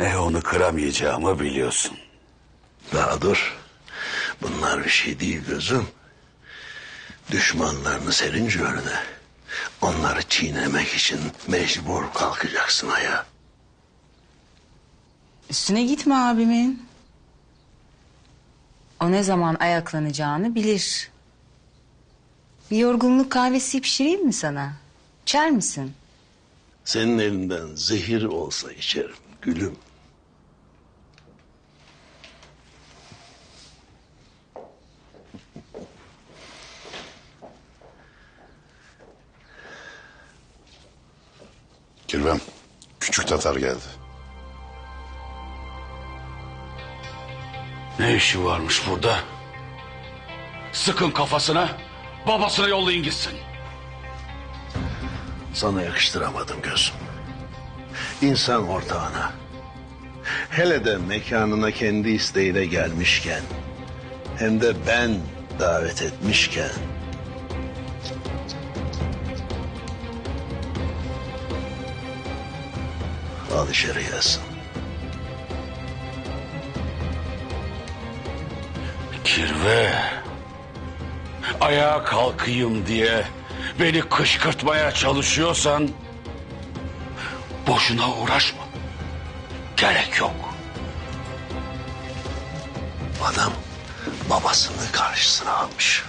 E onu kıramayacağımı biliyorsun. Daha dur. Bunlar bir şey değil gözüm. Düşmanlarını serince önüne. Onları çiğnemek için mecbur kalkacaksın ayağa. Üstüne gitme abimin. O ne zaman ayaklanacağını bilir. Bir yorgunluk kahvesi pişireyim mi sana? İçer misin? Senin elinden zehir olsa içerim gülüm. Kirvem, küçük Tatar geldi. Ne işi varmış burada? Sıkın kafasına, babasına yollayın gitsin. Sana yakıştıramadım gözüm. İnsan ortağına. Hele de mekanına kendi isteğiyle gelmişken. Hem de ben davet etmişken. İçeri gelsin. Kirve. Ayağa kalkayım diye beni kışkırtmaya çalışıyorsan boşuna uğraşma. Gerek yok. Adam babasını karşısına almış.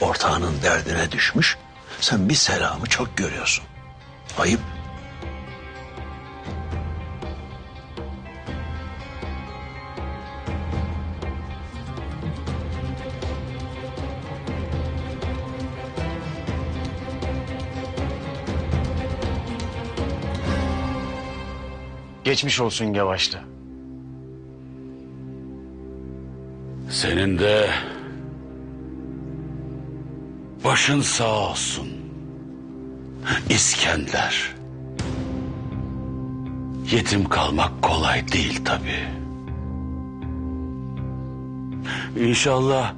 Ortağının derdine düşmüş. Sen bir selamı çok görüyorsun. Ayıp. Geçmiş olsun yavaşta. Senin de başın sağ olsun. İskender. Yetim kalmak kolay değil tabii. İnşallah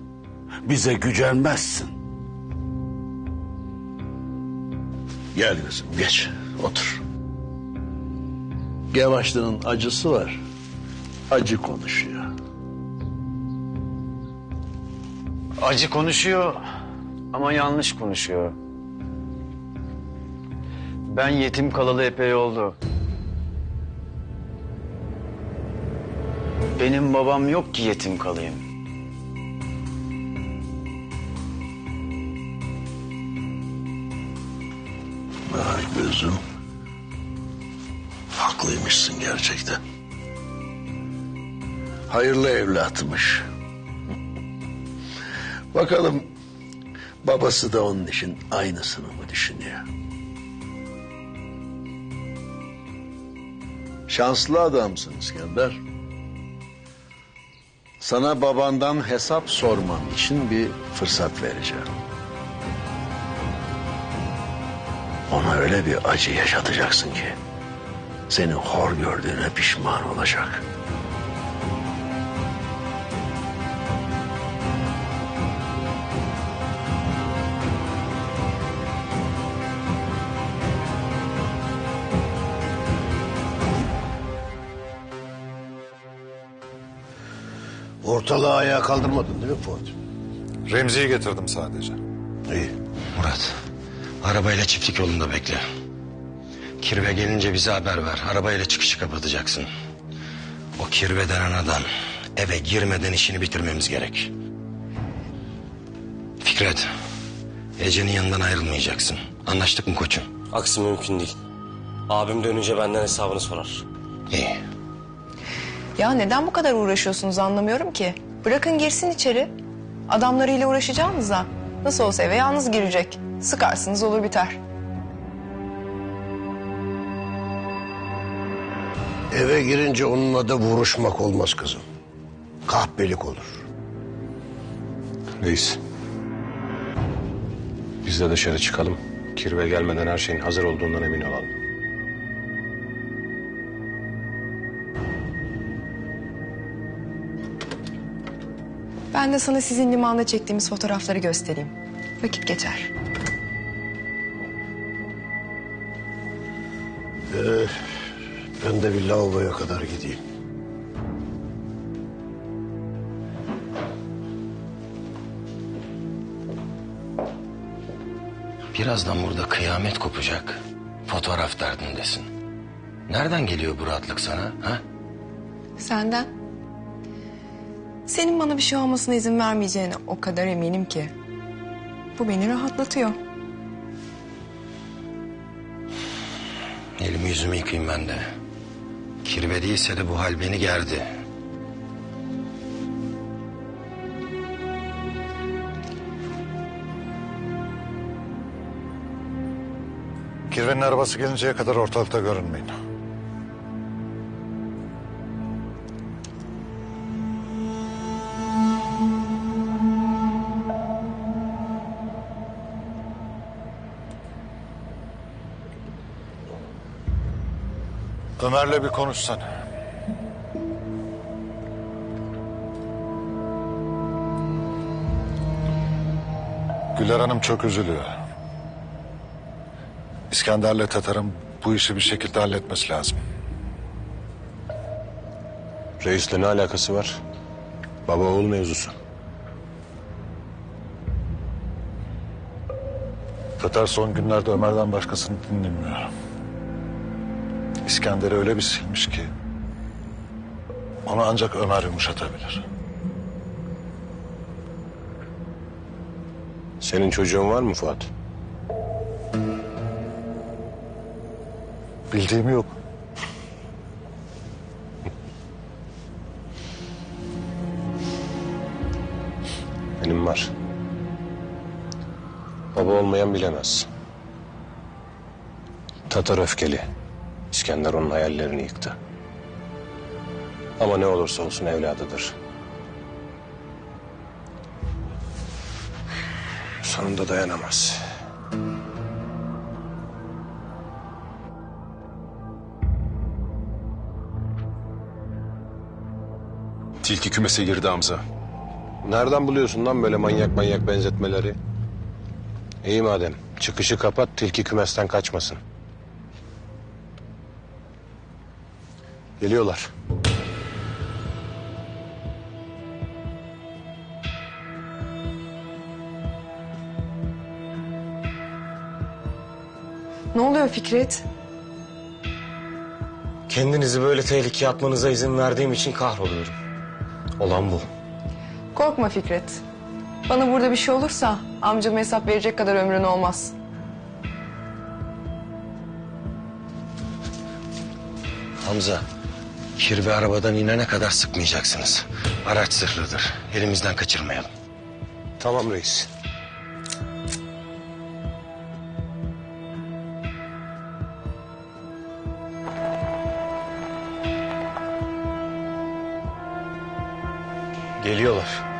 bize gücenmezsin. Gel kızım geç otur. Yavaşlığın acısı var. Acı konuşuyor. Acı konuşuyor ama yanlış konuşuyor. Ben yetim kalalı epey oldu. Benim babam yok ki yetim kalayım. Ay gözüm. Haklıymışsın gerçekten. Hayırlı evlatmış. Bakalım babası da onun için aynısını mı düşünüyor? Şanslı adamsın İskender. Sana babandan hesap sorman için bir fırsat vereceğim. Ona öyle bir acı yaşatacaksın ki seni hor gördüğüne pişman olacak. Ortalığı ayağa kaldırmadın değil mi Fuat? Remzi'yi getirdim sadece. İyi. Murat, arabayla çiftlik yolunda bekle. Kirve gelince bize haber ver. Arabayla çıkışı kapatacaksın. O kirve denen adam eve girmeden işini bitirmemiz gerek. Fikret, Ece'nin yanından ayrılmayacaksın. Anlaştık mı koçum? Aksi mümkün değil. Abim dönünce benden hesabını sorar. İyi. Ya neden bu kadar uğraşıyorsunuz anlamıyorum ki. Bırakın girsin içeri. Adamlarıyla uğraşacağınıza. Nasıl olsa eve yalnız girecek. Sıkarsınız olur biter. Eve girince onunla da vuruşmak olmaz kızım. Kahpelik olur. Reis. Biz de dışarı çıkalım. Kirve gelmeden her şeyin hazır olduğundan emin olalım. Ben de sana sizin limanda çektiğimiz fotoğrafları göstereyim. Vakit geçer. Ben de bir lavaboya kadar gideyim. Birazdan burada kıyamet kopacak. Fotoğraf derdindesin. Nereden geliyor bu rahatlık sana? Ha? Senden. Senin bana bir şey olmasına izin vermeyeceğine o kadar eminim ki. Bu beni rahatlatıyor. Elimi yüzümü yıkayayım ben de. Kirve değilse de bu hal beni gerdi. Kirvenin arabası gelinceye kadar ortalıkta görünmeyin. Ömer'le bir konuşsan. Güler Hanım çok üzülüyor. İskender'le Tatar'ın bu işi bir şekilde halletmesi lazım. Reisle ne alakası var? Baba oğul mevzusu. Tatar son günlerde Ömer'den başkasını dinlemiyor. İskender'i öyle bir silmiş ki... ...onu ancak Ömer yumuşatabilir. Senin çocuğun var mı Fuat? Bildiğim yok. Benim var. Baba olmayan bilemez. Tatar öfkeli. İskender onun hayallerini yıktı. Ama ne olursa olsun evladıdır. Sonunda dayanamaz. Tilki kümese girdi Hamza. Nereden buluyorsun lan böyle manyak manyak benzetmeleri? İyi madem. Çıkışı kapat, tilki kümesten kaçmasın. Geliyorlar. Ne oluyor Fikret? Kendinizi böyle tehlikeye atmanıza izin verdiğim için kahroluyorum. Olan bu. Korkma Fikret. Bana burada bir şey olursa amcama hesap verecek kadar ömrün olmaz. Hamza, kirve arabadan inene kadar sıkmayacaksınız. Araç zırhlıdır. Elimizden kaçırmayalım. Tamam reis. Geliyorlar.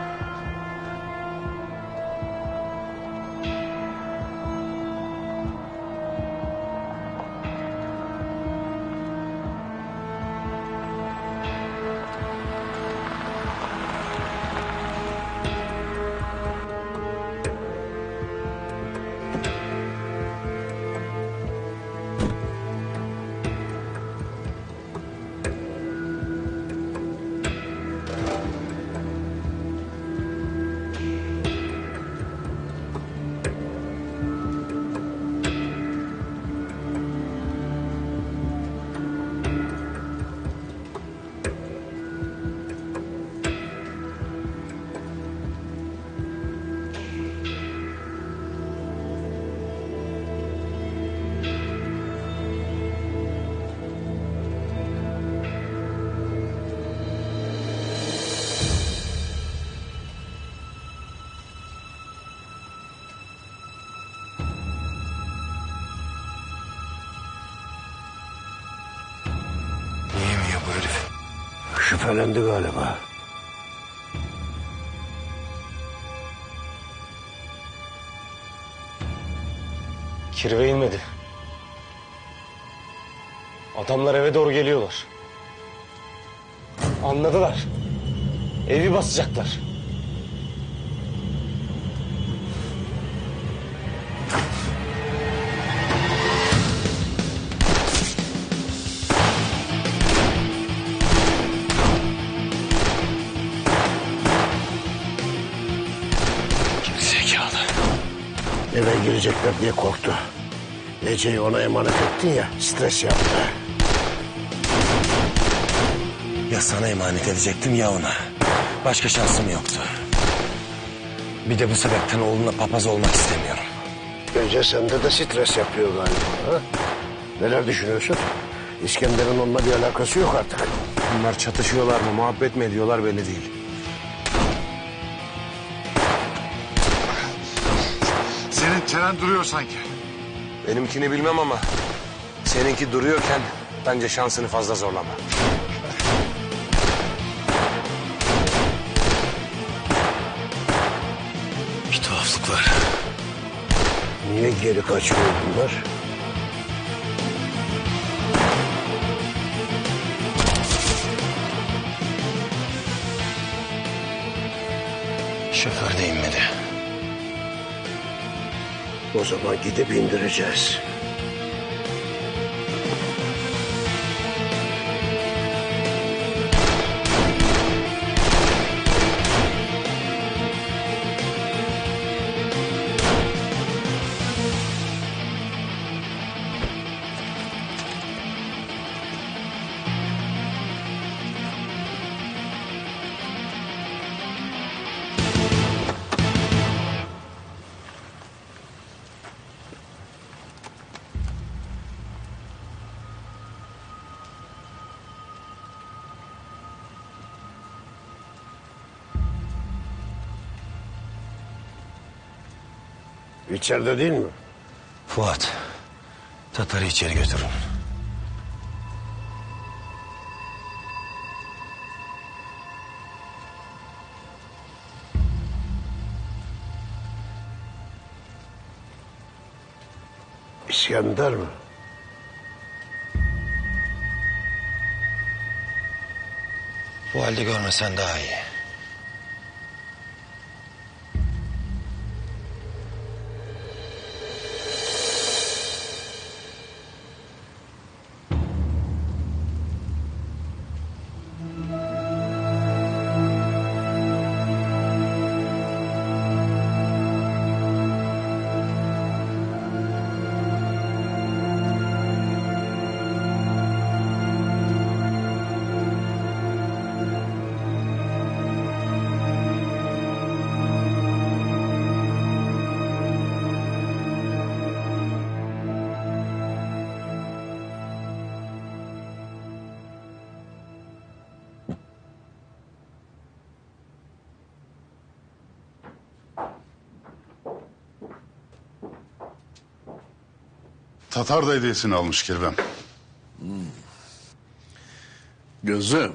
Şüphelendi galiba. Kirve inmedi. Adamlar eve doğru geliyorlar. Anladılar. Evi basacaklar. Girecekler diye korktu. Ece'yi ona emanet ettin ya stres yaptı. Ya sana emanet edecektim ya ona. Başka şansım yoktu. Bir de bu sebepten oğluna papaz olmak istemiyorum. Ece sende de stres yapıyor galiba. Ha? Neler düşünüyorsun? İskender'in onunla bir alakası yok artık. Bunlar çatışıyorlar mı, muhabbet mi ediyorlar belli değil. Çenen duruyor sanki. Benimkini bilmem ama seninki duruyorken bence şansını fazla zorlama. Bir tuhaflık var. Niye geri kaçıyor bunlar? Şoför de inmedi. O zaman gidip indireceğiz. İçeride değil mi? Fuat, Tatar'ı içeri götürün. İskender mi? Bu halde görmesen daha iyi. Tatar da hediyesini almış Kirvem. Gözüm.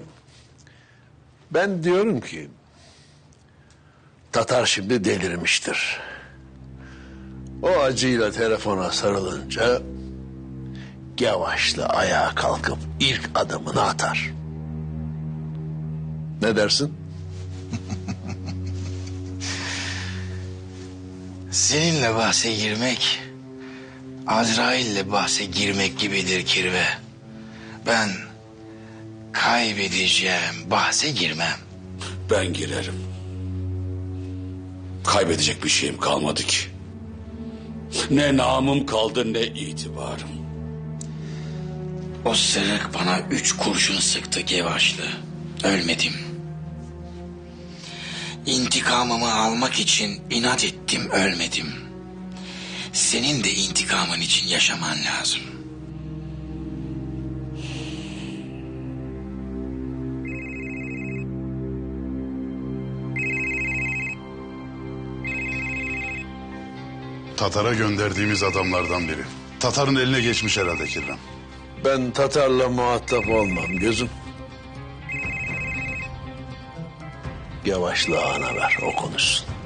Ben diyorum ki... Tatar şimdi delirmiştir. O acıyla telefona sarılınca... Yavaşla ayağa kalkıp ilk adımını atar. Ne dersin? Seninle bahse girmek, Azrail'le bahse girmek gibidir kirve. Ben kaybedeceğim bahse girmem. Ben girerim. Kaybedecek bir şeyim kalmadı ki. Ne namım kaldı ne itibarım. O sırık bana üç kurşun sıktı Gevaşlı. Ölmedim. İntikamımı almak için inat ettim ölmedim. Senin de intikamın için yaşaman lazım. Tatar'a gönderdiğimiz adamlardan biri. Tatar'ın eline geçmiş herhalde Kirvem. Ben Tatar'la muhatap olmam gözüm. Yavaşla ana ver o konuşsun.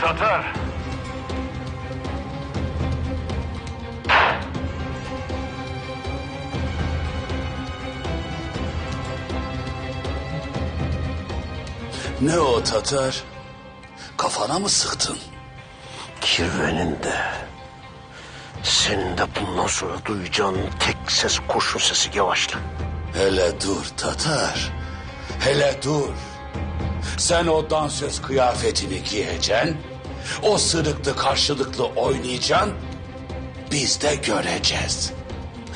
Tatar. Ne o Tatar? Kafana mı sıktın? Kirvenin de senin de bundan sonra duyacağın tek ses kurşun sesi yavaşla. Hele dur Tatar. Hele dur. Sen o dansöz kıyafetini giyeceksin. O sırıklı karşılıklı oynayacaksın. Biz de göreceğiz.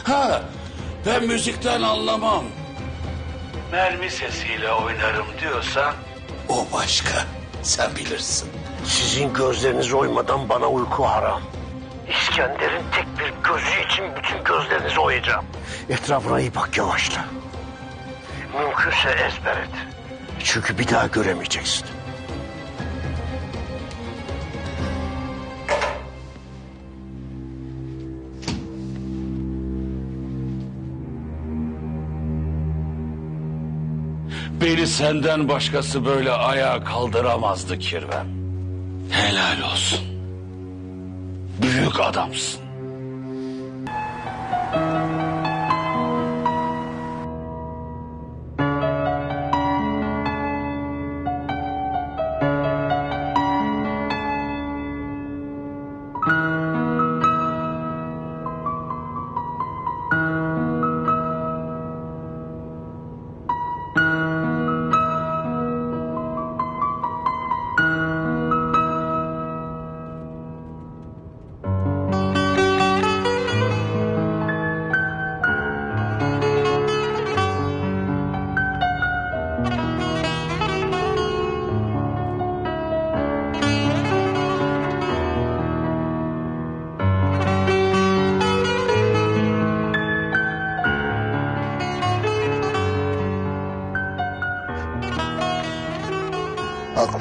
Ha, ben müzikten anlamam. Mermi sesiyle oynarım diyorsan o başka. Sen bilirsin. Sizin gözleriniz oymadan bana uyku haram. İskender'in tek bir gözü için bütün gözlerinizi oyacağım. Etrafına iyi bak yavaşla. Mümkünse ezber et. Çünkü bir daha göremeyeceksin. Beni senden başkası böyle ayağa kaldıramazdı Kirvem. Helal olsun. Büyük adamsın.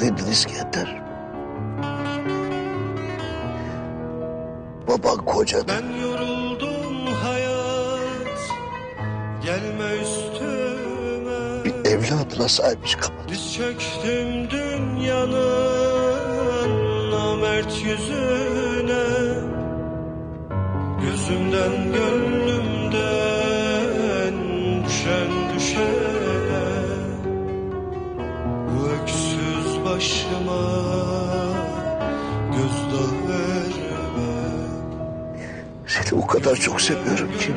Haklıydın İskender. Baban kocadı. Ben yoruldum hayat Gelme üstüme Bir evladına sahip çıkamadı. Diz çöktüm dünyanın Namert yüzüne Gözümden gönlümden Düşen Seni o kadar çok seviyorum ki.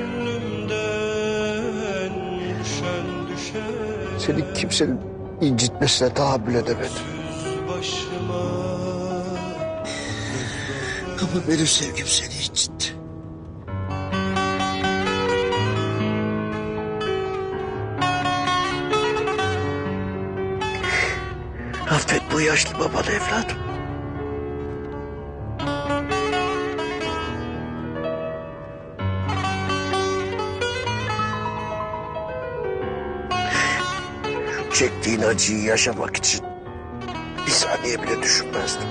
Seni kimsenin incitmesine tahammül edemedim. Ama benim sevgim seni incitti. Bu yaşlı babanı evladım. Çektiğin acıyı yaşamak için bir saniye bile düşünmezdim.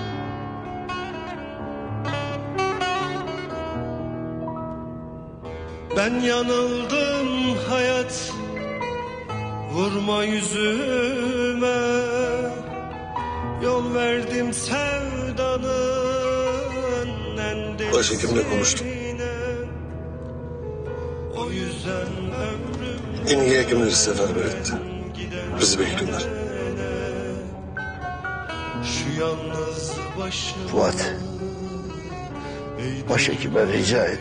Ben yanıldım hayat Vurma yüzüme Yol verdim sevdanın en Başhekimle konuştum. O yüzden ömrüm En iyi hekimleri seferber etti. Bizi bekliyorlar. şu yalnız başıma Fuat, başhekime rica et.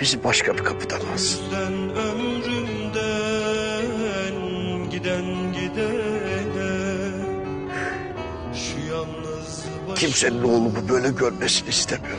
Bizi başka bir kapıdan alsın. Ömrümden giden Kimsenin oğlumu böyle görmesini istemiyorum.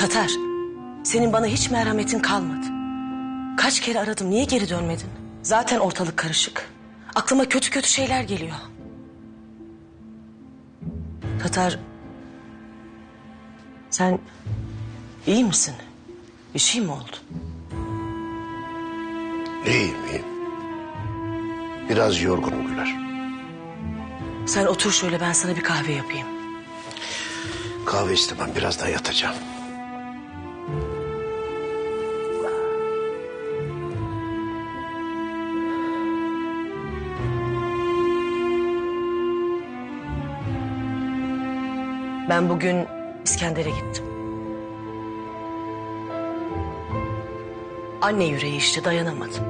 Tatar, senin bana hiç merhametin kalmadı. Kaç kere aradım, niye geri dönmedin? Zaten ortalık karışık. Aklıma kötü kötü şeyler geliyor. Tatar, sen iyi misin? Bir şey mi oldu? İyiyim iyiyim. Biraz yorgunum Güler. Sen otur şöyle ben sana bir kahve yapayım. Kahve istemem biraz daha yatacağım. Ben bugün İskender'e gittim. Anne yüreği işte dayanamadım.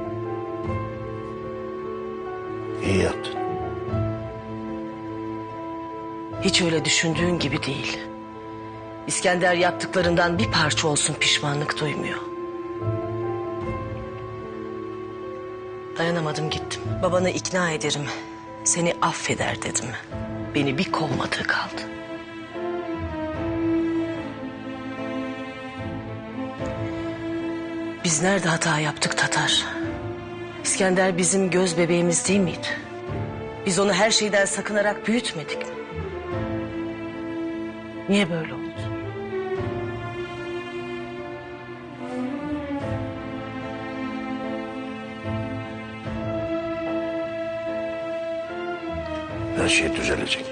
İyi yaptın. Hiç öyle düşündüğün gibi değil. İskender yaptıklarından bir parça olsun pişmanlık duymuyor. Dayanamadım gittim. Babanı ikna ederim. Seni affeder dedim. Beni bir kovmadığı kaldı. Nerede hata yaptık Tatar? İskender bizim göz bebeğimiz değil miydi? Biz onu her şeyden sakınarak büyütmedik mi? Niye böyle oldu? Her şey düzelecek.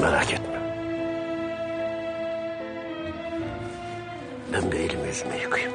Merak etme. Ben bir elimi yüzümü yıkayayım.